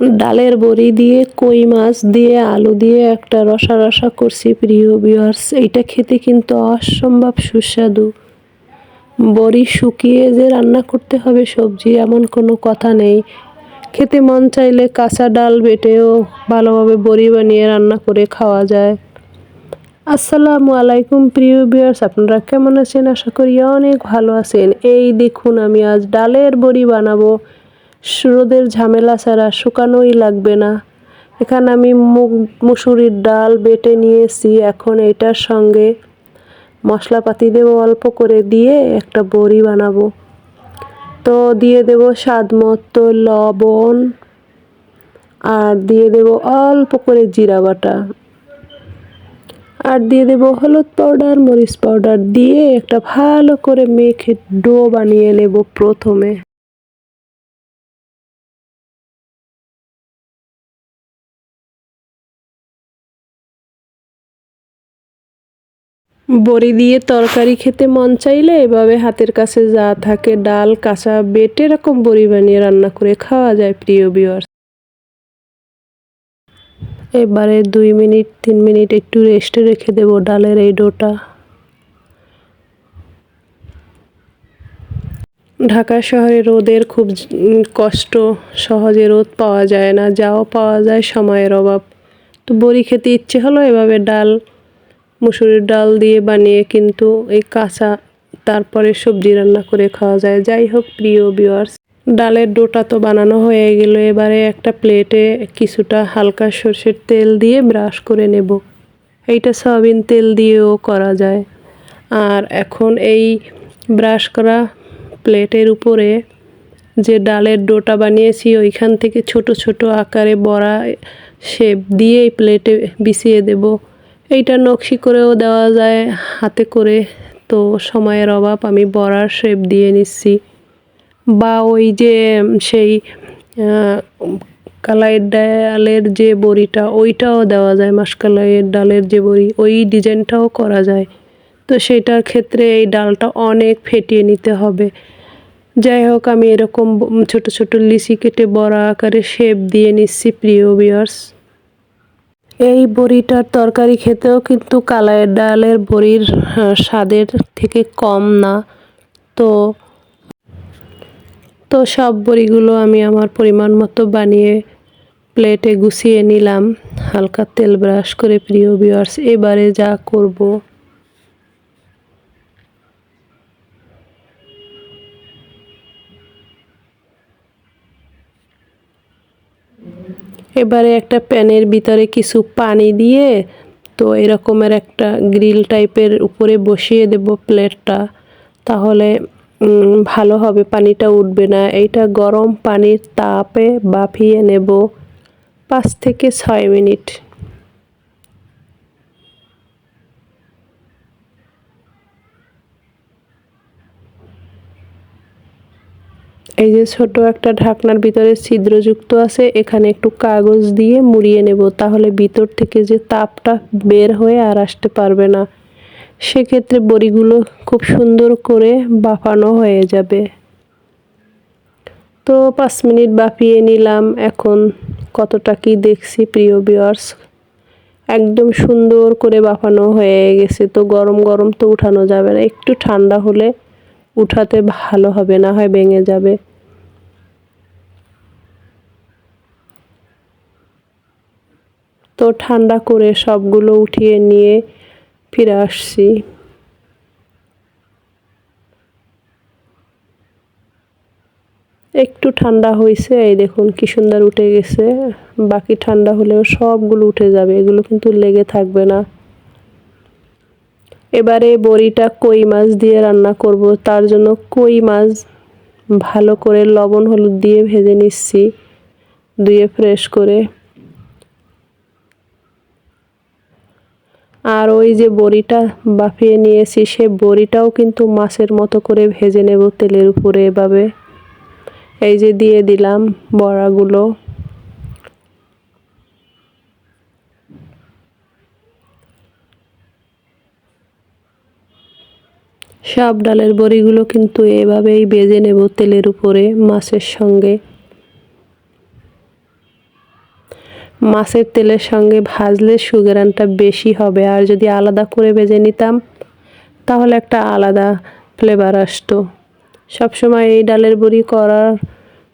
ডালের বড়ি দিয়ে, কই মাছ দিয়ে, আলু দিয়ে একটা রসা রসা করছি প্রিয় বিয়ার্স এইটা খেতে কিন্তু অসম্ভব সুস্বাদু। বড়ি শুকিয়ে যে রান্না করতে হবে সবজি, এমন কোনো কথা নেই। খেতে মন চাইলে কাঁচা ডাল বেটেও ভালোভাবে বড়ি বানিয়ে রান্না করে খাওয়া যায়। আসসালামু আলাইকুম প্রিয় বিয়ার্স আপনারা কেমন আছেন? আশা করি অনেক ভালো আছেন। এই দেখুন, আমি আজ ডালের বড়ি বানাবো। রোদের ঝামেলা ছাড়া শুকানোই লাগবে না। এখানে আমি মুগ, মুসুরির ডাল বেটে নিয়েছি, এখন এটার সঙ্গে মশলাপাতি দেবো অল্প করে দিয়ে একটা বড়ি বানাবো। তো দিয়ে দেব স্বাদ মতো লবণ আর দিয়ে দেব অল্প করে জিরা বাটা। আর দিয়ে দেব হলুদ পাউডার, মরিচ পাউডার দিয়ে একটা ভালো করে মেখে ডো বানিয়ে নেব প্রথমে। বড়ি দিয়ে তরকারি খেতে মন চাইলে এভাবে হাতের কাছে যা থাকে, ডাল, কাঁচা বেটে এরকম বড়ি বানিয়ে রান্না করে খাওয়া যায়, প্রিয় বিয়ার এবারে দুই মিনিট, তিন মিনিট একটু রেস্টে রেখে দেব ডালের এই ডোটা। ঢাকা শহরে রোদের খুব কষ্ট, সহজে রোদ পাওয়া যায় না, যাও পাওয়া যায় সময়ের অভাব। তো বড়ি খেতে ইচ্ছে হলো এভাবে ডাল মুসুরির ডাল দিয়ে বানিয়ে কিন্তু এই কাঁচা তারপরে সবজি রান্না করে খাওয়া যায়। যাই হোক, প্রিয় বিওয়ার্স ডালের ডোটা তো বানানো হয়ে গেল। এবারে একটা প্লেটে কিছুটা হালকা সর্ষের তেল দিয়ে ব্রাশ করে নেব। এইটা সয়াবিন তেল দিয়েও করা যায়। আর এখন এই ব্রাশ করা প্লেটের উপরে যে ডালের ডোটা বানিয়েছি, ওইখান থেকে ছোট ছোট আকারে বড়া শেপ দিয়ে এই প্লেটে বিছিয়ে দেবো। এইটা নকশি করেও দেওয়া যায়, হাতে করে। তো সময়ের অভাব, আমি বড়ার শেপ দিয়ে নিচ্ছি। বা ওই যে সেই কালাইয়ের ডালের যে বড়িটা, ওইটাও দেওয়া যায় মাসকালাইয়ের ডালের যে বড়ি, ওই ডিজাইনটাও করা যায়। তো সেটার ক্ষেত্রে এই ডালটা অনেক ফেটিয়ে নিতে হবে। যাই হোক, আমি এরকম ছোট ছোট লিচি কেটে বড়া আকারে শেপ দিয়ে নিচ্ছি, প্রিয় বিয়ার্স এই বড়িটার তরকারি খেতেও কিন্তু কালাইয়ের ডালের বড়ির স্বাদের থেকে কম না। তো তো সব বড়িগুলো আমি আমার পরিমাণ মতো বানিয়ে প্লেটে গুছিয়ে নিলাম। হালকা তেল ব্রাশ করে প্রিয় বিয়ার্স এবারে যা করব। এবারে একটা প্যানের ভিতরে কিছু পানি দিয়ে তো এরকমের একটা গ্রিল টাইপের উপরে বসিয়ে দেব প্লেটটা। তাহলে ভালো হবে, পানিটা উঠবে না। এইটা গরম পানির তাপে বাফিয়ে নেব পাঁচ থেকে ছয় মিনিট। এই যে ছোট একটা ঢাকনার ভিতরে ছিদ্রযুক্ত আছে, এখানে একটু কাগজ দিয়ে মুড়িয়ে নেব, তাহলে ভিতর থেকে যে তাপটা বের হয়ে আর আসতে পারবে না। সেক্ষেত্রে বড়িগুলো খুব সুন্দর করে বাফানো হয়ে যাবে। তো পাঁচ মিনিট বাফিয়ে নিলাম। এখন কতটা কি দেখছি, প্রিয় বিয়ার্স একদম সুন্দর করে বাফানো হয়ে গেছে। তো গরম গরম তো উঠানো যাবে না। একটু ঠান্ডা হলে উঠাতে ভালো হবে না হয় ভেঙে যাবে। তো ঠান্ডা করে সবগুলো উঠিয়ে নিয়ে ফিরে আসছি। একটু ঠান্ডা হয়েছে এই দেখুন কি সুন্দর উঠে গেছে। বাকি ঠান্ডা হলেও সবগুলো উঠে যাবে, এগুলো কিন্তু লেগে থাকবে না। এবারে বড়িটা কই মাছ দিয়ে রান্না করব, তার জন্য কই মাছ ভালো করে লবণ হলুদ দিয়ে ভেজে নিচ্ছি, ধুয়ে ফ্রেশ করে। আর ওই যে বড়িটা বাফিয়ে নিয়েছি, সে বড়িটাও কিন্তু মাছের মতো করে ভেজে নেব তেলের উপরে এভাবে। এই যে দিয়ে দিলাম বড়াগুলো। সব ডালের বড়িগুলো কিন্তু এভাবেই বেজে নেব তেলের উপরে মাছের সঙ্গে। মাছের তেলের সঙ্গে ভাজলে সুগেরানটা বেশি হবে। আর যদি আলাদা করে বেজে নিতাম, তাহলে একটা আলাদা ফ্লেভার আসতো। সবসময় এই ডালের বড়ি করার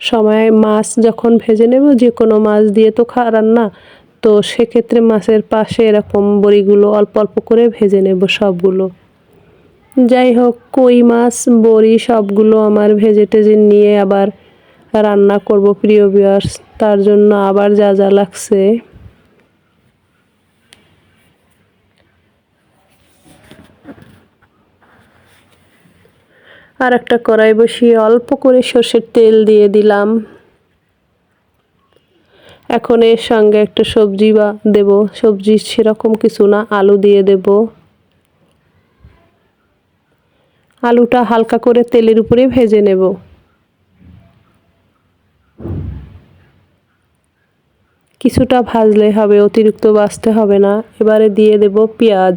সময় মাছ যখন ভেজে নেব, যে কোনো মাছ দিয়ে তো খা রান্না, তো সেক্ষেত্রে মাছের পাশে এরকম বড়িগুলো অল্প অল্প করে ভেজে নেব সবগুলো। যাই হোক কই মাছ, বড়ি সবগুলো আমার ভেজে টেজে নিয়ে আবার রান্না করব প্রিয় বিয়ার্স তার জন্য আবার যা যা লাগছে। আর একটা কড়াই বসিয়ে অল্প করে সর্ষের তেল দিয়ে দিলাম। এখন এর সঙ্গে একটা সবজি বা দেব। সবজি সেরকম কিছু না, আলু দিয়ে দেব। আলুটা হালকা করে তেলের উপরে ভেজে নেব। কিছুটা ভাজলে হবে, অতিরিক্ত বাছতে হবে না। এবারে দিয়ে দেব পেঁয়াজ,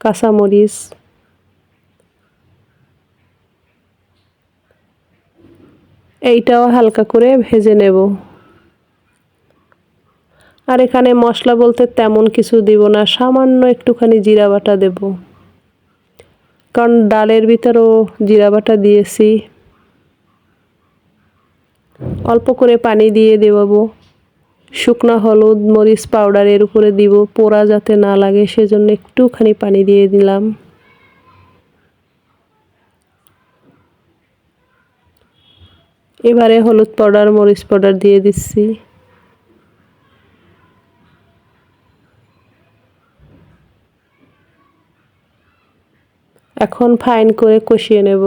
কাঁচামরিচ। এইটাও হালকা করে ভেজে নেব। আর এখানে মশলা বলতে তেমন কিছু দিব না, সামান্য একটুখানি জিরা বাটা দেব। কারণ ডালের ভিতরেও জিরা বাটা দিয়েছি। অল্প করে পানি দিয়ে দেবো শুকনা হলুদ মরিচ পাউডার এর উপরে দিব। পোড়া যাতে না লাগে, সেজন্য একটুখানি পানি দিয়ে দিলাম। এবারে হলুদ পাউডার, মরিচ পাউডার দিয়ে দিচ্ছি। এখন ফাইন করে কষিয়ে নেব।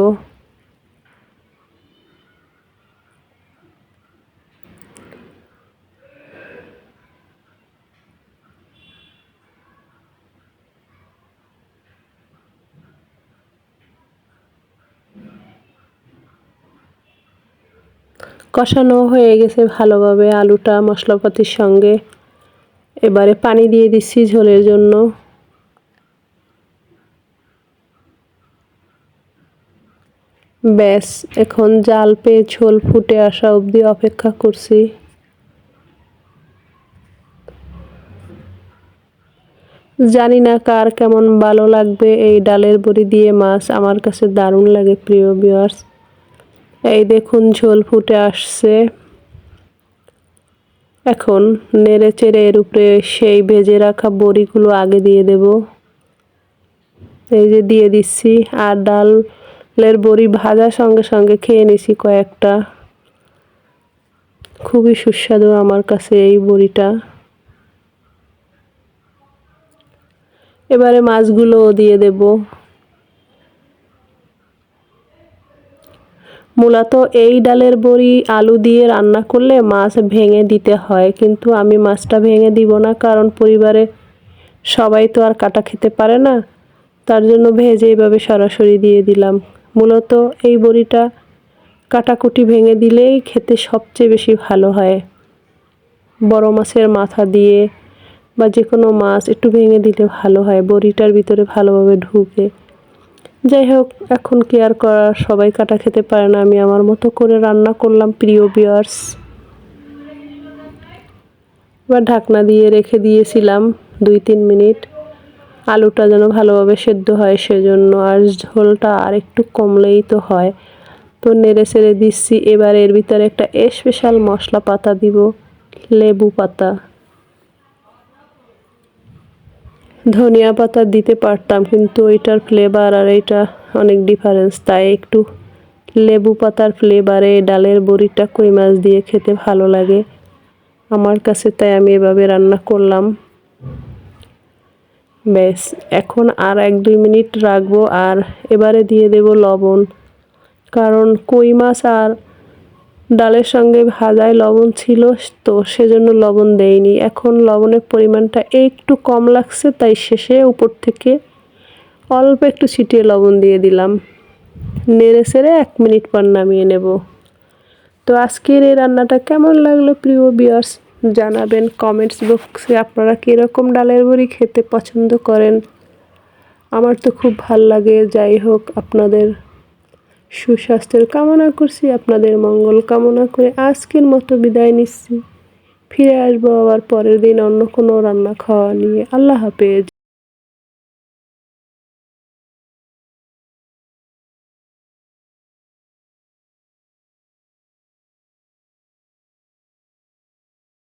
কষানো হয়ে গেছে ভালোভাবে আলুটা, মশলাপাতির সঙ্গে। এবারে পানি দিয়ে দিচ্ছি ঝোলের জন্য। ব্যাস, এখন জাল পেয়ে ঝোল ফুটে আসা অবধি অপেক্ষা করছি। জানি না কার কেমন ভালো লাগবে এই ডালের বড়ি দিয়ে মাছ, আমার কাছে দারুণ লাগে প্রিয় বিয়ার্স এই দেখুন, ঝোল ফুটে আসছে। এখন নেড়ে চেড়ে এর উপরে সেই ভেজে রাখা বড়িগুলো আগে দিয়ে দেব। এই যে দিয়ে দিচ্ছি, আর ডালের বড়ি ভাজার সঙ্গে সঙ্গে খেয়ে নিছি কয়েকটা। খুবই সুস্বাদু আমার কাছে এই বড়িটা। এবারে মাছগুলোও দিয়ে দেবো। মূলত এই ডালের বড়ি আলু দিয়ে রান্না করলে মাছ ভেঙে দিতে হয়, কিন্তু আমি মাছটা ভেঙে দিব না, কারণ পরিবারে সবাই তো আর কাটা খেতে পারে না। তার জন্য ভেজে এইভাবে সরাসরি দিয়ে দিলাম। মূলত এই বড়িটা কাটাকুটি ভেঙে দিলেই খেতে সবচেয়ে বেশি ভালো হয়। বড় মাছের মাথা দিয়ে বা যে কোনো মাছ একটু ভেঙে দিলে ভালো হয়, বড়িটার ভিতরে ভালোভাবে ঢুকে। যাই হোক, এখন কি আর করার? সবাই কাটা খেতে পারে না। আমি আমার মতো করে রান্না করলাম, প্রিয় বিয়ার্স বা ঢাকনা দিয়ে রেখে দিয়েছিলাম দুই তিন মিনিট। আলুটা যেন ভালোভাবে সেদ্ধ হয় সেজন্য, আর ঝোলটা আর একটু কমলেই তো হয়। তো নেড়ে সেড়ে দিচ্ছি, এবার এর ভিতরে একটা স্পেশাল মশলা পাতা দিব, লেবু পাতা। ধনিয়া পাতা দিতে পারতাম, কিন্তু ওইটার ফ্লেভার আর এইটা অনেক ডিফারেন্স তাই একটু লেবু পাতার ফ্লেভারে ডালের বড়িটা কই মাছ দিয়ে খেতে ভালো লাগে। আমার কাছে তাই আমি এভাবে রান্না করলাম। ব্যাস, এখন আর এক দুই মিনিট রাখব আর এবারে দিয়ে দেব লবণ। কারণ কই মাছ আর ডালের সঙ্গে ভাজায় লবণ ছিল, তো সেজন্য লবণ দেয়নি এখন লবণের পরিমাণটা একটু কম লাগছে, তাই শেষে উপর থেকে অল্প একটু ছিটিয়ে লবণ দিয়ে দিলাম। নেড়ে সেড়ে এক মিনিট পর নামিয়ে নেব। তো আজকের এই রান্নাটা কেমন লাগল প্রিয় বিয়ার্স জানাবেন কমেন্টস বক্সে আপনারা কীরকম ডালের বড়ি খেতে পছন্দ করেন। আমার তো খুব ভালো লাগে, যাই হোক আপনাদের সুস্বাস্থ্যের কামনা করছি, আপনাদের মঙ্গল কামনা করে আজকের মতো বিদায় নিচ্ছি। ফিরে আসব আবার পরের দিন অন্য কোনো রান্না খাওয়া নিয়ে। আল্লাহ হাফেজ।